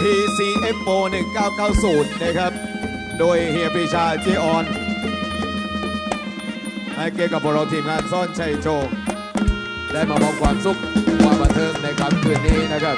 PCFO 1990 นะครับ โดยเฮียปรีชาเจออนให้เกียรติกับพวกเราทีมงานซ่อนชัยโชค ได้มามอบความสุขความบันเทิงในค่ำคืนนี้นะครับ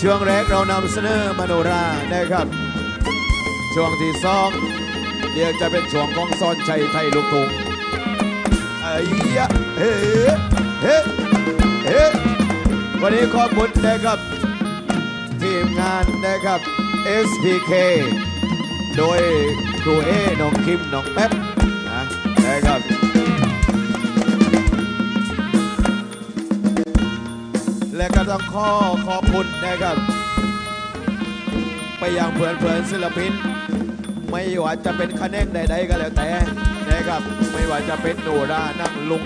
ช่วงแรกเรานำเสนอมโนรานะครับ ช่วงที่สองเดี๋ยวจะเป็นช่วงของซอนชัยไทยลูกทุ่งไอ้ยะเฮ้เฮ้เฮ้วันนี้ขอบคุณนะครับ ทีมงานนะครับ SPK โดยครูเอน้องคิมน้องแป๊ะนะครับ ขอขอบคุณนะครับ ไปยังเพื่อนเพื่อนศิลปิน ไม่ว่าจะเป็นคะแนนใด ๆ ก็แล้วแต่นะครับ ไม่ว่าจะเป็นโนรานั่งลุง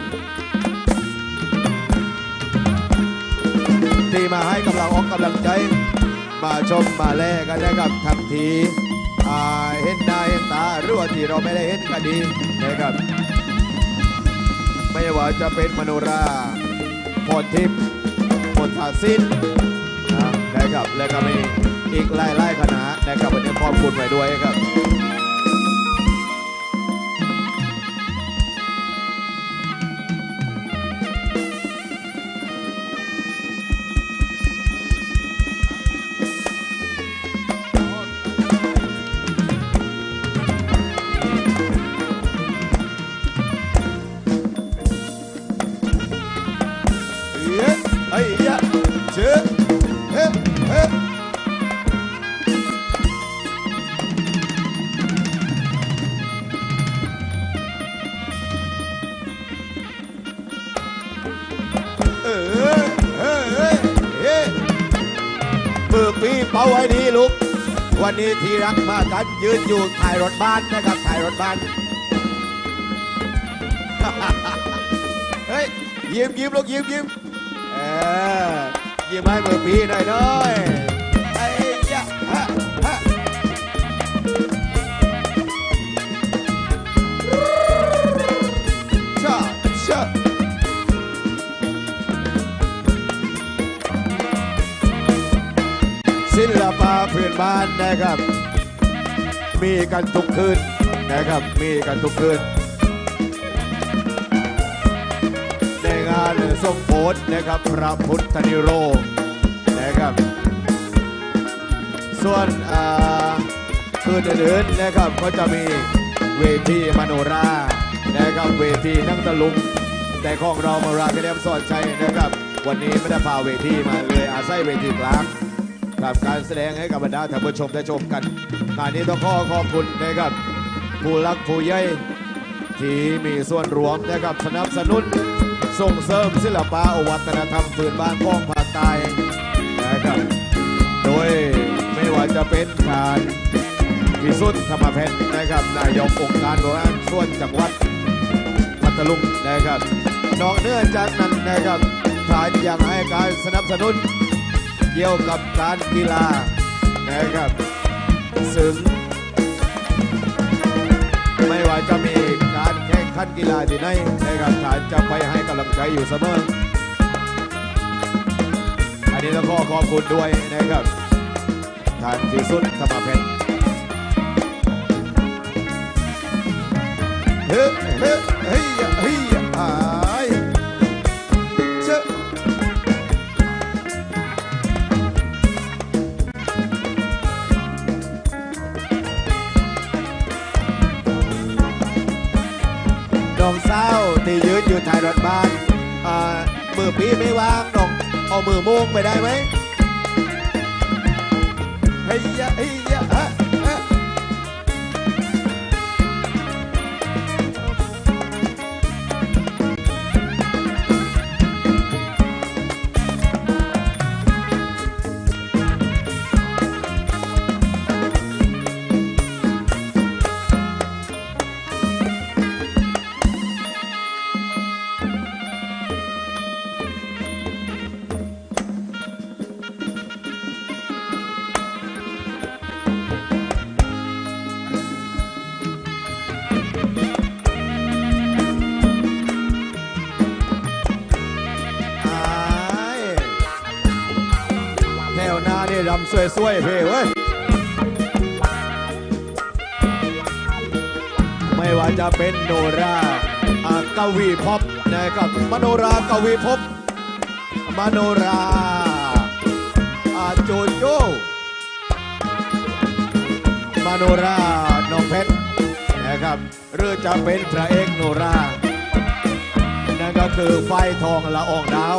ที่มาให้กำลังออกกำลังใจ มาชมมาแลกันนะครับทันทีเห็นหน้าเห็นตาหรือว่าที่เราไม่ได้เห็นก็ดีนะครับ ไม่ว่าจะเป็นมโนราพรทิพย์ พลทาสินนะนะครับและก็มีอีกไล่ไล่ๆคณะนะครับวันนี้ขอบคุณไปด้วยครับ เป้าไว้ดีลูก วันนี้ที่รักมากันยืนอยู่ถ่ายรถบ้านนะครับถ่ายรถบ้าน เฮ้ย ยิ้มยิ้มลูกยิ้มยิ้มเออยิ้มให้มือปีหน่อยหน่อย นบ้านนะครับ มีกันทุกคืนนะครับ มีกันทุกคืน ในงานสมโภชนะครับ พระพุทธนิโรธนะครับ ส่วนคืนอื่นๆนะครับก็จะมีเวทีมโนรานะครับเวทีนั่งตะลุงแต่ของเรามาราคเดมสอนชัยนะครับ วันนี้ไม่ได้พาเวทีมาเลยอาศัยเวทีกลาง ทำการแสดงให้กับบรรดาท่านผู้ชมได้ชมกันงานนี้ต้องขอขอบคุณนะครับผู้รักผู้ใหญ่ที่มีส่วนรวมนะครับสนับสนุนส่งเสริมศิลปะวัฒนธรรมพื้นบ้านของภาคใต้นะครับโดยไม่ว่าจะเป็นการพิสุทธิ์ธรรมเพชรนะครับนายกองค์การบริหารส่วนจังหวัดพัทลุงนะครับนอกเนื้อจากนั้นนะครับทานยังให้การสนับสนุน เกี่ยวกับการกีฬานะครับซึ่งไม่ว่าจะมีการแข่งขันกีฬาที่ไหนนะครับฐานจะไปให้กำลังใจอยู่เสมออันนี้ต้องขอขอบคุณด้วยนะครับท่านที่สุดสมาเพชร พี่ไม่วางหรอกเอามือโมงไปได้ไหมเฮ้ยยเฮ้ย ลำสวยๆเฮ้เว้ยไม่ว่าจะเป็นโนราอากวีพบนะครับมโนรากวีพบมโนราอาโจโจมโนราน้องเพชรนะครับหรือจะเป็นพระเอกโนรานั่นก็คือไฟทองละอองดาว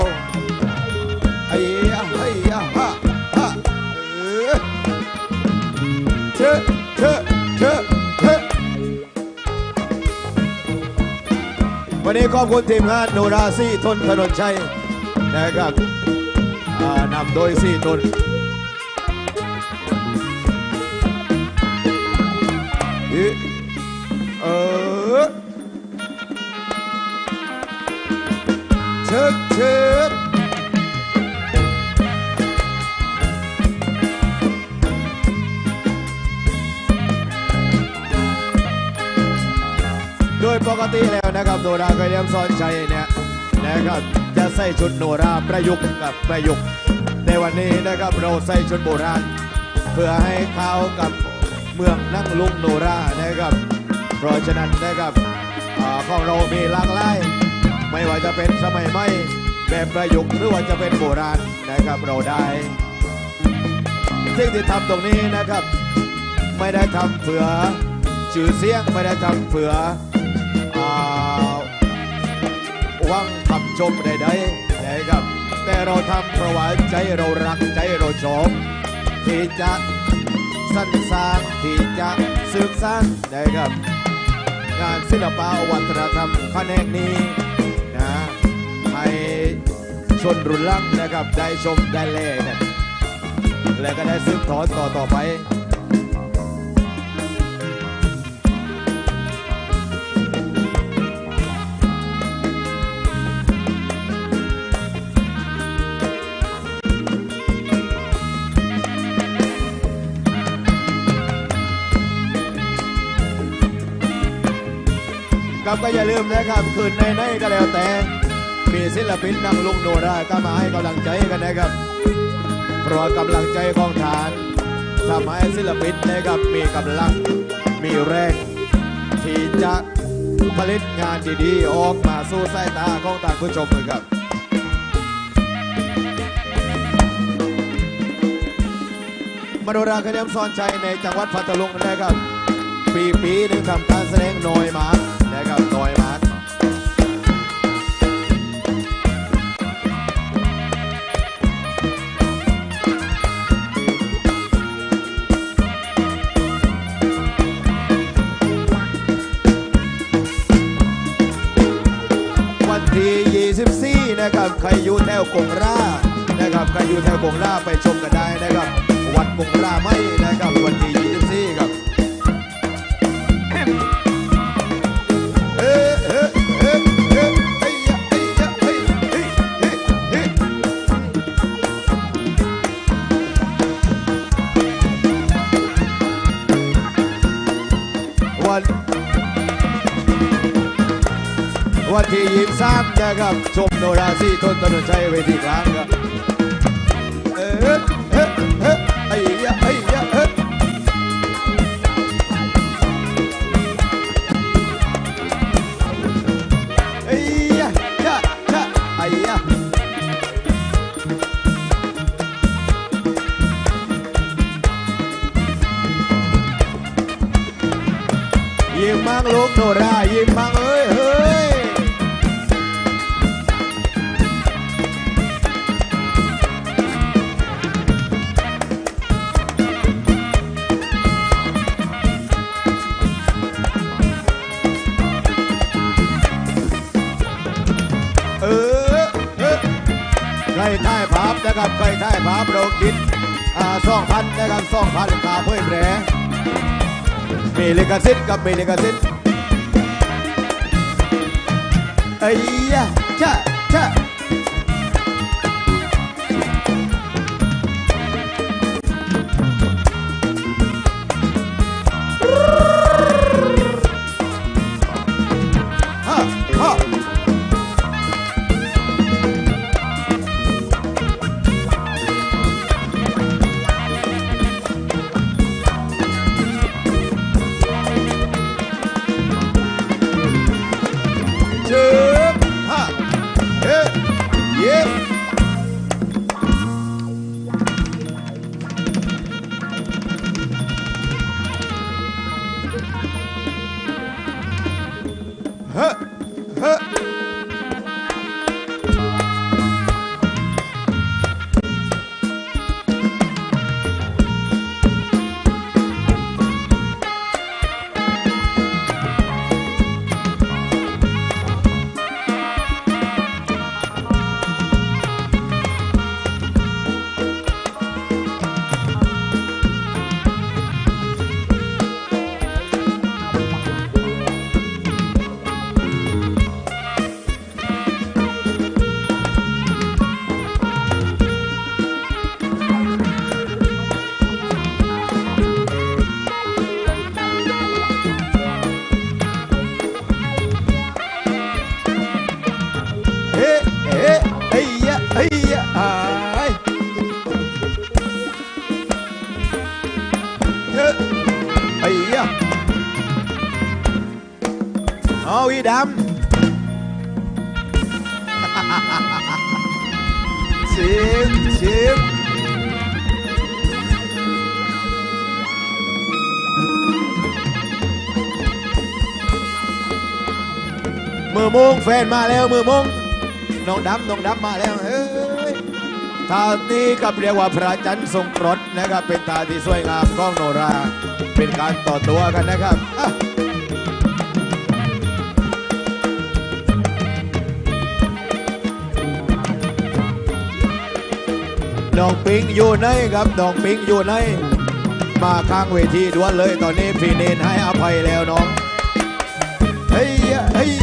วันนี้ขอบคุณทีมงานโนราซี่ทนถนนชัยนะครับนำโดยซี่ทนเออเชิบเชิด ปกติแล้วนะครับโนราเคยเรียมสอนชัยเนี่ยนะครับจะใส่ชุดโนราประยุกต์กับประยุกต์ในวันนี้นะครับเราใส่ชุดโบราณ เพื่อให้เข้ากับเมืองนั่งลุงโนรานะครับ เพราะฉะนั้นนะครับอของเรามีหลากหลายไม่ว่าจะเป็นสมัยใหม่แบบประยุกต์หรือว่าจะเป็นโบราณนะครับเราได้สิ่งที่ทำตรงนี้นะครับ ไม่ได้ทำเพื่อชื่อเสียงไม่ได้ทำเพื่อ หวังคำชมใดๆนะครับ แต่เราทำเพราะว่าใจเรารักใจเราชอบที่จะสรรสร้างที่จะสืบสร้างนะครับ งานศิลปะวัฒนธรรมแขนงนี้นะให้ชนรุ่นหลังนะครับได้ชมได้เล่นและก็ได้สืบทอดต่อต่อไป ครับ ก็อย่าลืมนะครับคืนในๆก็แล้วแต่มีศิลปินนังลุงโนราก็มาให้กำลังใจกันนะครับเพราะว่ากำลังใจของฐานทำให้ศิลปินนะครับมีกำลังมีแรงที่จะผลิตงานดีๆ ออกมาสู่สายตาของท่านผู้ชมเลยครับมโนราคดียมสอนชัยในจังหวัดพัทลุงนะครับ ปีปีหนึ่งทำการแสดงหน่อยมา นะครับน่อยมาวันที่24นะครับใครอยู่แถวกงรานะครับใครอยู่แถวกงราไปชมกันได้นะครับ วัดกงราไม่นะครับ วันที่ยี่สามนะครับ ชมโนราซีทนถนนชัยเวทีกลางครับเอ๊ะเอ๊ะเอ๊ะเฮ้ยยะเฮ้ยยะเอ๊ะไอ้ยะยะยะไอ้ยะยิ้มมังลูกโนรายิ้มมังเอ้ เออเออใครท่ายภาพนะครับใครท่ายภาพเราคิดอ่าสองพันนะครับสองพันขาเพื่อนแผลมีลิขสิทธิ์กับมีลิขสิทธิ์ไอ้ยะชะชะ ชิมชิมมือมงแฟนมาแล้วมือมงน้องดำน้องดำมาแล้วเอ้ยท่านี้กับเรียกว่าพระจันทร์ทรงกรดนะครับเป็นท่าที่สวยงามของโนรา เป็นการต่อตัวกันนะครับ น้องปิงอยู่ไหนครับน้องปิงอยู่ไหนมาข้างเวทีด้วนเลยตอนนี้พี่เนนให้อภัยแล้วน้องเฮ้ยเฮ้ย